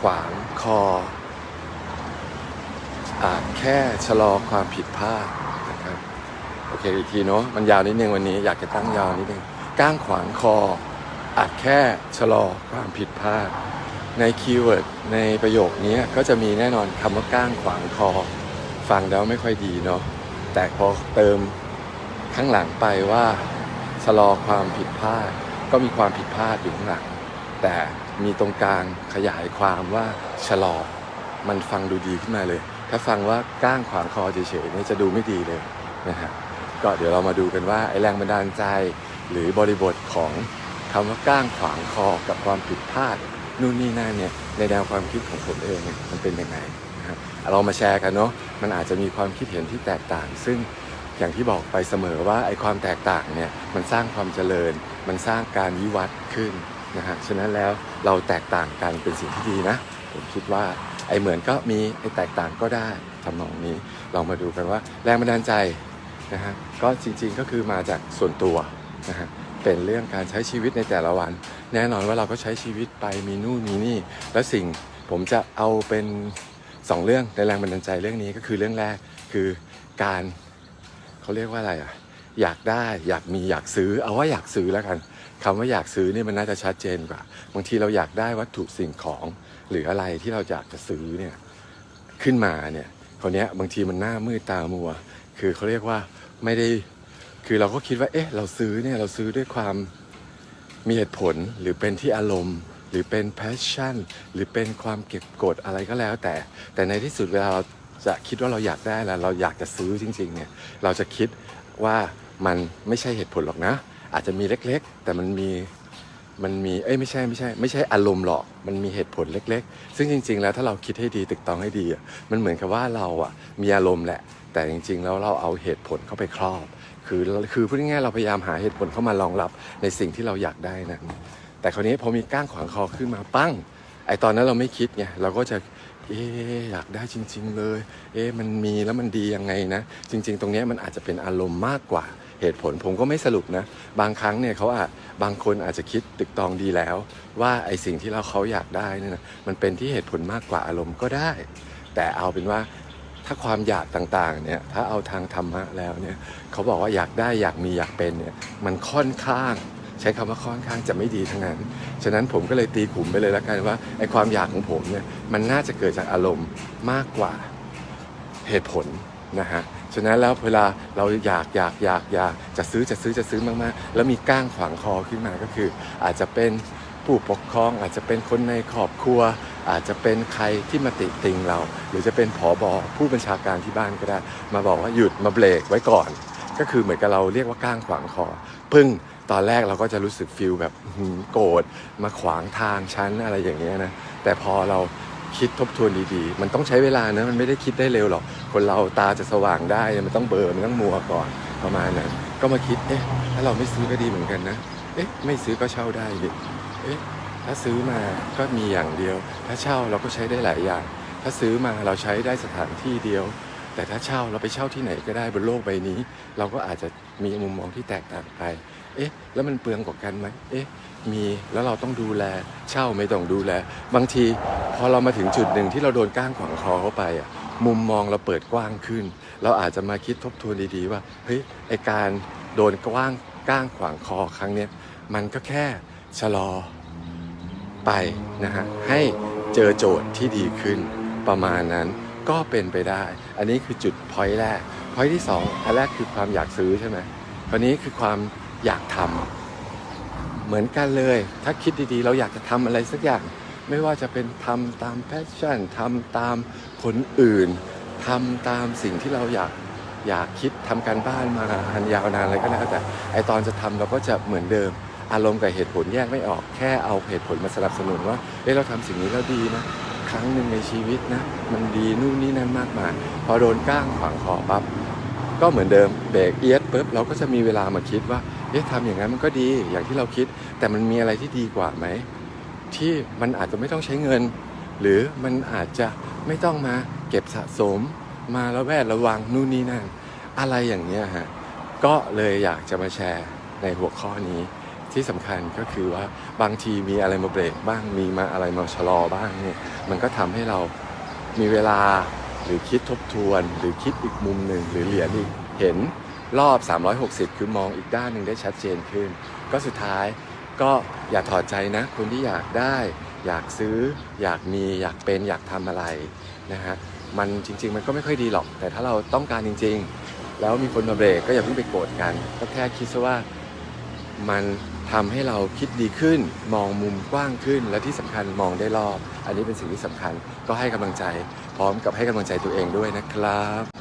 ขวางคอ อาจแค่ชะลอความผิดพลาดนะครับ โอเคอีกทีเนาะมันยาวนิดนึงวันนี้อยากจะตั้งยาวนิดนึงก้างขวางคอ อาจแค่ชะลอความผิดพลาด ในคีย์เวิร์ดในประโยคนี้ก็จะมีแน่นอนคำว่าก้างขวางคอ ฟังแล้วไม่ค่อยดีเนาะแต่พอเติมข้างหลังไปว่าชะลอความผิดพลาด ก็มีความผิดพลาดอยู่ข้างหลังแต่ มีตรงกลางขยายความว่าชะลอ มันฟังดูดีขึ้นมาเลย ถ้าฟังว่าก้างขวางคอเฉยๆเนี่ยจะดูไม่ดีเลยนะฮะก็เดี๋ยวเรามาดูกันว่าไอ้แรงบันดาลใจ หรือบริบทของคำว่าก้างขวางคอกับความผิดพลาดนู่นนี่นั่นเนี่ยในแนวความคิดของผมเองเนี่ยมันเป็นยังไงนะครับเรามาแชร์กันเนาะมันอาจจะมีความคิดเห็นที่แตกต่าง ซึ่งอย่างที่บอกไปเสมอว่าไอ้ความแตกต่างเนี่ยมันสร้างความเจริญ มันสร้างการวิวัฒน์ขึ้น นะฮะฉะนั้นแล้วเราแตกต่างกันเป็นสิ่งที่ดีนะ ผมคิดว่าไอเหมือนก็มีไอแตกต่างก็ได้ทำนองนี้ เรามาดูกันว่าแรงบันดาลใจนะฮะก็จริงๆก็คือมาจากส่วนตัวนะฮะเป็นเรื่องการใช้ชีวิตในแต่ละวัน แน่นอนว่าเราก็ใช้ชีวิตไปมีนู่นมีนี่ แล้วสิ่งผมจะเอาเป็นสองเรื่องในแรงบันดาลใจเรื่องนี้ก็คือเรื่องแรกคือการเขาเรียกว่าอะไรอะ อยากได้อยากมีอยากซื้อ เอาว่าอยากซื้อแล้วกันคำว่าอยากซื้อนี่มันน่าจะชัดเจนกว่าบางทีเราอยากได้วัตถุสิ่งของ หรืออะไรที่เราอยากจะซื้อเนี่ยขึ้นมาเนี่ยคนนี้ยบางทีมันหน้ามืดตามัว คือเขาเรียกว่าไม่ได้คือเราก็คิดว่าเอ๊ะเราซื้อเนี่ยเราซื้อด้วยความมีเหตุผลหรือเป็นที่อารมณ์ หรือเป็น passion หรือเป็นความเก็บกดอะไรก็แล้ว แต่แต่ในที่สุดเวลาเราจะคิดว่าเราอยากได้แล้วเราอยากจะซื้อจริงๆเนี่ยเราจะคิดว่า มันไม่ใช่เหตุผลหรอกนะ อาจจะมีเล็กๆ แต่มันมีมันมีเอ้ยไม่ใช่ไม่ใช่ ไม่ใช่อารมณ์หรอกมันมีเหตุผลเล็ก ๆ ซึ่งจริง ๆ แล้วถ้าเราคิดให้ดีตึกตองให้ดีมันเหมือนกับว่าเราอะมีอารมณ์แหละ แต่จริง ๆ แล้วเราเอาเหตุผลเข้าไปครอบ คือคือพูดง่ายๆเราพยายามหาเหตุผลเข้ามารองรับในสิ่งที่เราอยากได้นั้นแต่คราวนี้พอมีก้างขวางคอขึ้นมาปั้งไอตอนนั้นเราไม่คิดไงเราก็จะ เอ๊อยากได้จริง ๆ เลย เอ๊ะมันมีแล้วมันดียังไงนะ จริง ๆ ตรงนี้มันอาจจะเป็นอารมณ์มากกว่าเหตุผลผมก็ไม่สรุปนะ บางครั้งเนี่ยเขาอาจบางคนอาจจะคิดตึกตองดีแล้ว ว่าไอสิ่งที่เราเขาอยากได้นี่นะมันเป็นที่เหตุผลมากกว่าอารมณ์ก็ได้ แต่เอาเป็นว่าถ้าความอยากต่างๆเนี่ยถ้าเอาทางธรรมะแล้วเนี่ยเขาบอกว่าอยากได้อยากมีอยากเป็นเนี่ยมันค่อนข้าง ใช้คำว่าค่อนข้างจะไม่ดีทั้งนั้น ฉะนั้นผมก็เลยตีขุมไปเลยแล้วกันว่าไอ้ความอยากของผมเนี่ยมันน่าจะเกิดจากอารมณ์มากกว่าเหตุผลนะฮะ ฉะนั้นแล้วเวลาเราอยากอยากอยากอยากจะซื้อจะซื้อจะซื้อมากๆ แล้วมีก้างขวางคอขึ้นมาก็คือ อาจจะเป็นผู้ปกครอง อาจจะเป็นคนในครอบครัว อาจจะเป็นใครที่มาติติงเรา หรือจะเป็นผอบอผู้บัญชาการที่บ้านก็ได้ มาบอกว่าหยุดมาเบรกไว้ก่อน ก็คือเหมือนกับเราเรียกว่าก้างขวางคอ พึ่ง ตอนแรกเราก็จะรู้สึกฟิลแบบโกรธมาขวางทางชั้นอะไรอย่างเงี้ยนะแต่พอเราคิดทบทวนดีๆ มันต้องใช้เวลานะมันไม่ได้คิดได้เร็วหรอก คนเราตาจะสว่างได้มันต้องเบอร์มันต้องมัวก่อนประมาณนั้นก็มาคิดเอ๊ะถ้าเราไม่ซื้อก็ดีเหมือนกันนะเอ๊ะไม่ซื้อก็เช่าได้ดิเอ๊ะถ้าซื้อมาก็มีอย่างเดียว ถ้าเช่าเราก็ใช้ได้หลายอย่าง ถ้าซื้อมาเราใช้ได้สถานที่เดียว แต่ถ้าเช่าเราไปเช่าที่ไหนก็ได้บนโลกใบนี้ เราก็อาจจะมีมุมมองที่แตกต่างไป เอ๊ะ แล้วมันเปลืองกว่ากันไหมเอ๊ะ มีแล้วเราต้องดูแล เช่าไม่ต้องดูแล บางทีพอเรามาถึงจุดหนึ่งที่เราโดนก้างขวางคอเข้าไปอะมุมมองเราเปิดกว้างขึ้น เราอาจจะมาคิดทบทวนดีๆว่าเฮ้ยไอการโดนกว้างก้างขวางคอครั้งเนี้ยมันก็แค่ชะลอไปนะฮะให้เจอโจทย์ที่ดีขึ้นประมาณนั้นก็เป็นไปได้ อันนี้คือจุดพอยต์แรกพอยต์ที่สองอันแรกคือความอยากซื้อใช่ไหมคราวนี้คือความ อยากทำเหมือนกันเลย ถ้าคิดดีๆ เราอยากจะทำอะไรสักอย่าง ไม่ว่าจะเป็นทำตามแพชชั่นทำตามคนอื่นทำตามสิ่งที่เราอยากอยากคิดทำการบ้านมาอันยาวนานอะไรก็แล้วแต่ไอตอนจะทำเราก็จะเหมือนเดิม อารมณ์กับเหตุผลแยกไม่ออกแค่เอาเหตุผลมาสนับสนุนว่าเอ้เราทำสิ่งนี้แล้วดีนะครั้งหนึ่งในชีวิตนะ มันดีนู่นนี่นั่นมากมายพอโดนก้างขวางคอปั๊บก็เหมือนเดิมเบรกเอียดปุ๊บเราก็จะมีเวลามาคิดว่า เอ๊ะทำอย่างนั้นมันก็ดีอย่างที่เราคิด แต่มันมีอะไรที่ดีกว่าไหม ที่มันอาจจะไม่ต้องใช้เงิน หรือมันอาจจะไม่ต้องมาเก็บสะสม มาระแวดระวังนู่นนี่นั่นอะไรอย่างเงี้ยฮะก็เลยอยากจะมาแชร์ในหัวข้อนี้ ที่สำคัญก็คือว่าบางทีมีอะไรมาเบรกบ้างมีมาอะไรมาชะลอบ้างเนี่ยมันก็ทำให้เรามีเวลาหรือคิดทบทวน หรือคิดอีกมุมหนึ่งหรือเหรียญอีกเห็น รอบ 360 คือมองอีกด้านหนึ่งได้ชัดเจนขึ้น ก็สุดท้ายก็อย่าถอดใจนะคนที่อยากได้ อยากซื้อ อยากมีอยากเป็นอยากทำอะไรนะฮะมันจริง ๆ มันก็ไม่ค่อยดีหรอก แต่ถ้าเราต้องการจริง ๆ แล้วมีคนมาเบรกก็อย่าเพิ่งไปโกรธกัน ก็แค่คิดซะว่ามันทำให้เราคิดดีขึ้น มองมุมกว้างขึ้น และที่สำคัญมองได้รอบ อันนี้เป็นสิ่งที่สำคัญก็ให้กำลังใจ พร้อมกับให้กำลังใจตัวเองด้วยนะครับ